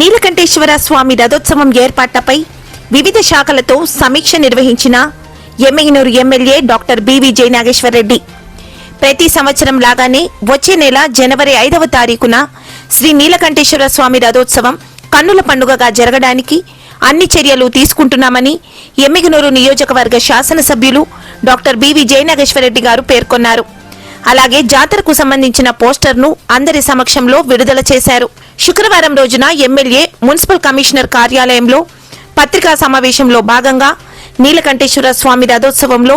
నీలకంఠేశ్వర స్వామి రథోత్సవం ఏర్పాట్లపై వివిధ శాఖలతో సమీక్ష నిర్వహించిన Yemmiganur MLA doctor BV Jayanageswara Reddy. ప్రతి సంవత్సరం లాగానే వచ్చే నెల జనవరి ఐదవ తారీఖున శ్రీ నీలకంఠేశ్వర స్వామి రథోత్సవం కన్నుల పండుగగా జరగడానికి అన్ని చర్యలు తీసుకుంటున్నామని ఎమ్మిగనూరు నియోజకవర్గ శాసనసభ్యులు డాక్టర్ బివి జయనాగేశ్వరరెడ్డి గారు పేర్కొన్నారు. అలాగే జాతరకు సంబంధించిన పోస్టర్ను అందరి సమక్షంలో విడుదల చేశారు. శుక్రవారం రోజున ఎమ్మెల్యే మున్సిపల్ కమిషనర్ కార్యాలయంలో పత్రికా సమావేశంలో భాగంగా నీలకంఠేశ్వర స్వామి రథోత్సవంలో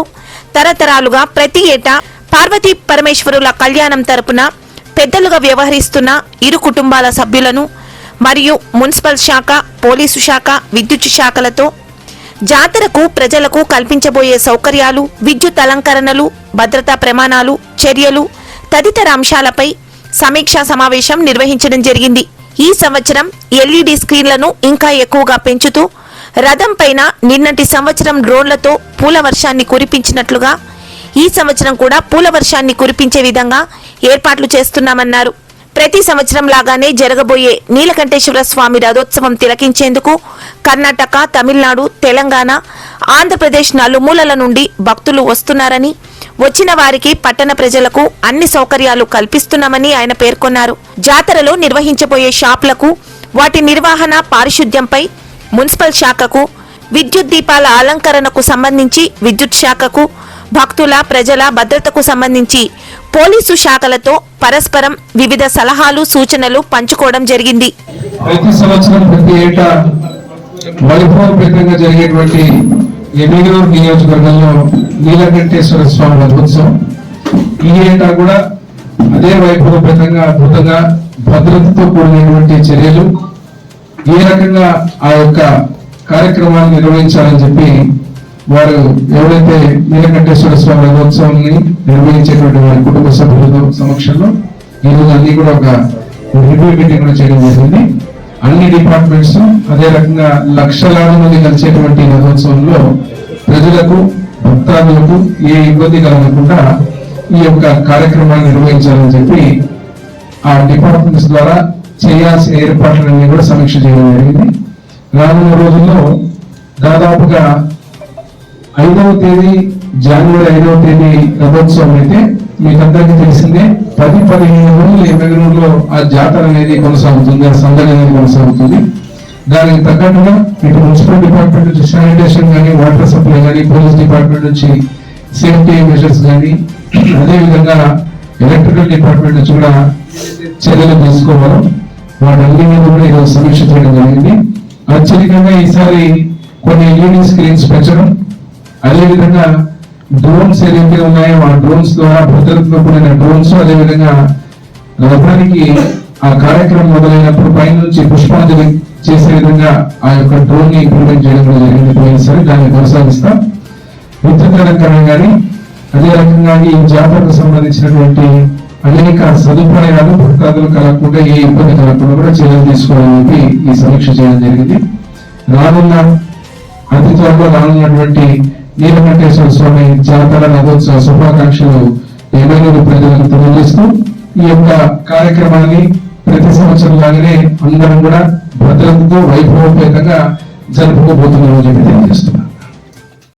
తరతరాలుగా ప్రతి ఏటా పార్వతీ పరమేశ్వరుల కళ్యాణం తరపున పెద్దలుగా వ్యవహరిస్తున్న ఇరు కుటుంబాల సభ్యులను మరియు మున్సిపల్ శాఖ పోలీసు శాఖ విద్యుత్ శాఖలతో జాతరకు ప్రజలకు కల్పించబోయే సౌకర్యాలు విద్యుత్ అలంకరణలు భద్రతా ప్రమాణాలు చర్యలు తదితర అంశాలపై సమీక్షా సమావేశం నిర్వహించడం జరిగింది. ఈ సంవత్సరం ఎల్ఈడి స్క్రీన్లను ఇంకా ఎక్కువగా పెంచుతూ రథం పైన నిన్నటి సంవత్సరం డ్రోన్లతో పూల వర్షాన్ని కురిపించినట్లుగా ఈ సంవత్సరం కూడా పూల వర్షాన్ని కురిపించే విధంగా ఏర్పాట్లు చేస్తున్నామన్నారు. ప్రతి సంవత్సరం లాగానే జరగబోయే నీలకంఠేశ్వర స్వామి రథోత్సవం తిలకించేందుకు కర్ణాటక తమిళనాడు తెలంగాణ ఆంధ్రప్రదేశ్ నలుమూలల నుండి భక్తులు వస్తున్నారని వచ్చిన వారికి పట్టణ ప్రజలకు అన్ని సౌకర్యాలు కల్పిస్తున్నామని ఆయన పేర్కొన్నారు. జాతరలో నిర్వహించబోయే షాపులకు వాటి నిర్వహణ పారిశుద్ధ్యంపై మున్సిపల్ శాఖకు విద్యుత్ దీపాల అలంకరణకు సంబంధించి విద్యుత్ శాఖకు భక్తుల ప్రజల భద్రతకు సంబంధించి పోలీసు శాఖలతో పరస్పరం వివిధ సలహాలు సూచనలు పంచుకోవడం జరిగింది. ప్రతి సంవత్సరం ప్రతి ఏటా వైభవపేతంగా జరిగేటువంటి ఎమ్మిగనూరు నియోజకవర్గంలో నీలకంఠేశ్వర స్వామి రథోత్సవం. ఈ ఏటా కూడా అదే వైభవపేతంగా అద్భుతంగా భద్రతతో కూడినటువంటి చర్యలు. ఏ రకంగా ఆ యొక్క కార్యక్రమాన్ని నిర్వహించాలని చెప్పి వారు ఎవరైతే నీలకంఠేశ్వర స్వామి రథోత్సవాన్ని నిర్వహించేటువంటి వారి కుటుంబ సభ్యులతో సమక్షంలో ఈ రోజు అన్ని కూడా ఒక రివ్యూ మీటింగ్ కూడా చేయడం జరిగింది. అన్ని డిపార్ట్మెంట్స్ అదే రకంగా లక్షలాది మంది కలిసేటువంటి రథోత్సవంలో ప్రజలకు భక్తాదులకు ఏ ఇబ్బంది కలగకుండా ఈ యొక్క కార్యక్రమాన్ని నిర్వహించాలని చెప్పి ఆ డిపార్ట్మెంట్స్ ద్వారా చేయాల్సిన ఏర్పాట్లన్నీ కూడా సమీక్ష చేయడం జరిగింది. రానున్న రోజుల్లో దాదాపుగా ఐదవ తేదీ జనవరి ఐదవ తేదీ రథోత్సవం అయితే మీకందరికీ తెలిసిందే పది పదిహేను రోజులు ఎమ్మెగనూరులో ఆ జాతర అనేది కొనసాగుతుంది ఆ సందడి అనేది కొనసాగుతుంది. దానికి తగ్గట్టుగా ఇటు మున్సిపల్ డిపార్ట్మెంట్ నుంచి శానిటేషన్ కానీ వాటర్ సప్లై కానీ పోలీస్ డిపార్ట్మెంట్ నుంచి సేఫ్టీ మెజర్స్ కానీ అదేవిధంగా ఎలక్ట్రికల్ డిపార్ట్మెంట్ నుంచి కూడా చర్యలు తీసుకోవడం వాటన్ని మీద కూడా ఈరోజు సమీక్ష చేయడం జరిగింది. అత్యధికంగా ఈసారి కొన్ని ఎల్ఈడి స్క్రీన్స్ పెంచడం అదేవిధంగా డ్రోన్స్ ఏదైతే ఉన్నాయో ఆ డ్రోన్స్ ద్వారా భద్రతతో కూడిన డ్రోన్స్ అదేవిధంగా రథానికి ఆ కార్యక్రమం మొదలైనప్పుడు పైనుంచి పుష్పాంజలి చేసే విధంగా ఆ యొక్క డ్రోన్ని ఇంప్లిమెంట్ చేయడం కూడా జరిగింది. పోయినసారి దాన్ని కొనసాగిస్తాం. విద్యుత్ కానీ అదే రకంగా ఈ జాతరకు సంబంధించినటువంటి అనేక సదుపాయాలు భక్తాదులు కలగకుండా ఏ ఇబ్బంది కలగకుండా కూడా చర్యలు తీసుకోవాలని చెప్పి ఈ సమీక్ష చేయడం జరిగింది. రానున్న అతి త్వరలో రానున్నటువంటి నీలకంఠేశ్వర స్వామి జాతర నవోత్సవ శుభాకాంక్షలు ఏమైనా ప్రజలకు తెలియజేస్తూ ఈ యొక్క కార్యక్రమాన్ని ప్రతి సంవత్సరం లాగానే అందరం కూడా భద్రతతో వైభవపేతంగా జరుపుకోబోతున్నామని చెప్పి తెలియజేస్తున్నాం